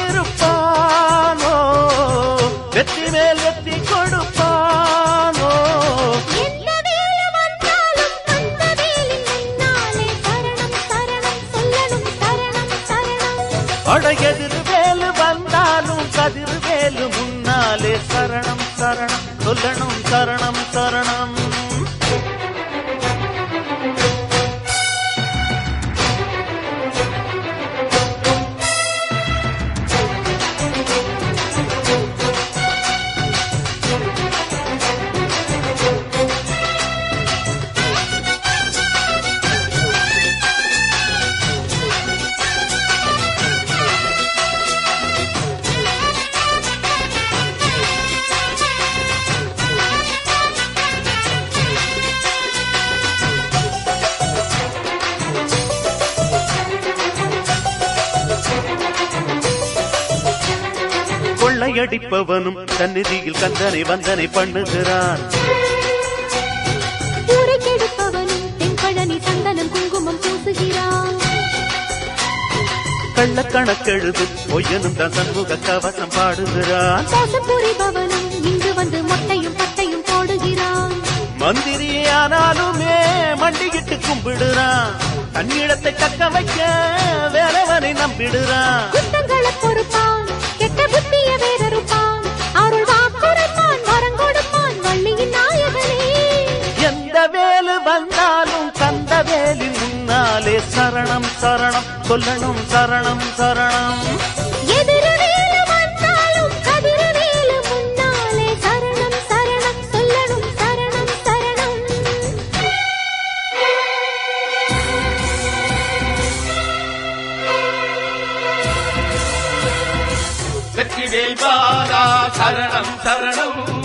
இருப்பானோ வெற்றி மேல் வெற்றி கொடுப்பானோ? அடையதிர் வேலு வந்தாலும் கதிர் வேலு முன்னாலே சரணம் சரணம் சொல்லணும் சரணம் சரணம். கொள்ளையடிப்பவனும் சந்நிதியில் கந்தனை வந்தனை பண்ணுகிறான். ஊரை கெடுப்பவனும் தென்பழனி சந்தனம் குங்குமம் பூசுகிறான். கள்ளக்கணக்கெழுது பொய்யனும் தான் சண்முக கவசம் பாடுகிறான். புரிபவனும் இங்கு வந்து மொட்டையும் பட்டையும் போடுகிறான். மந்திரியானாலுமே மண்டிகிட்டு கும்பிடுறான். தன்னிடத்தை தக்க வைக்க வேறவனை நம்பிடுறான். குத்தங்களை சரணம் சரணம் சொல்லணும் சரணம் சரணம். எதிரவேலு வந்தாலும் கதிரவேலு முன்னாலே சரணம் சரணம் சொல்லணும் சரணம் சரணம். வெற்றிவேல் பாலா சரணம் சரணம்.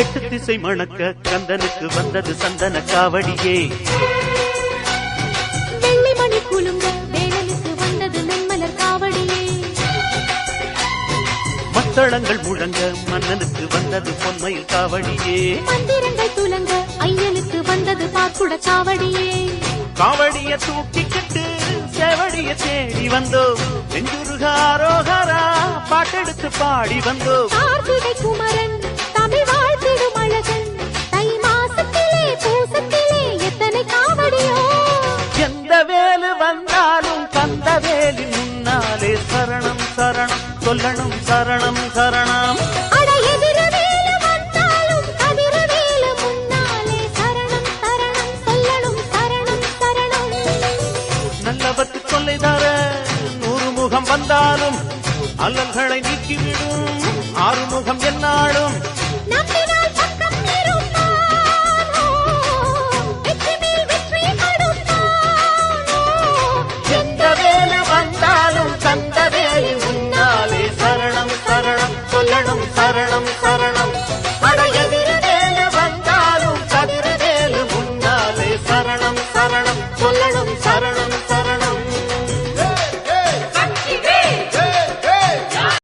எட்டு திசை மணக்க கந்தனுக்கு வந்தது சந்தன காவடியே. வெள்ளி மணி குலுங்க வேலனுக்கு வந்தது நெம்மலர் காவடியே. மத்தளங்கள் முழங்க மன்னனுக்கு வந்தது பொன்மயில் காவடியே. மந்திரங்கள் துலங்க ஐயனுக்கு வந்தது பாக்குட காவடியே. காவடிய தூக்கிக்கிட்டு செவடிய தேடி வந்தோம் செஞ்சுருகாரோகரா பாட்டெடுத்து பாடி வந்தோம் குமரன் சரணம் சரணம். நல்லவர்க்கு தொல்லை தர நூறு முகம் வந்தாலும் அல்லல்களை நீக்கிவிடும். ஆறுமுகம் என்னாலும்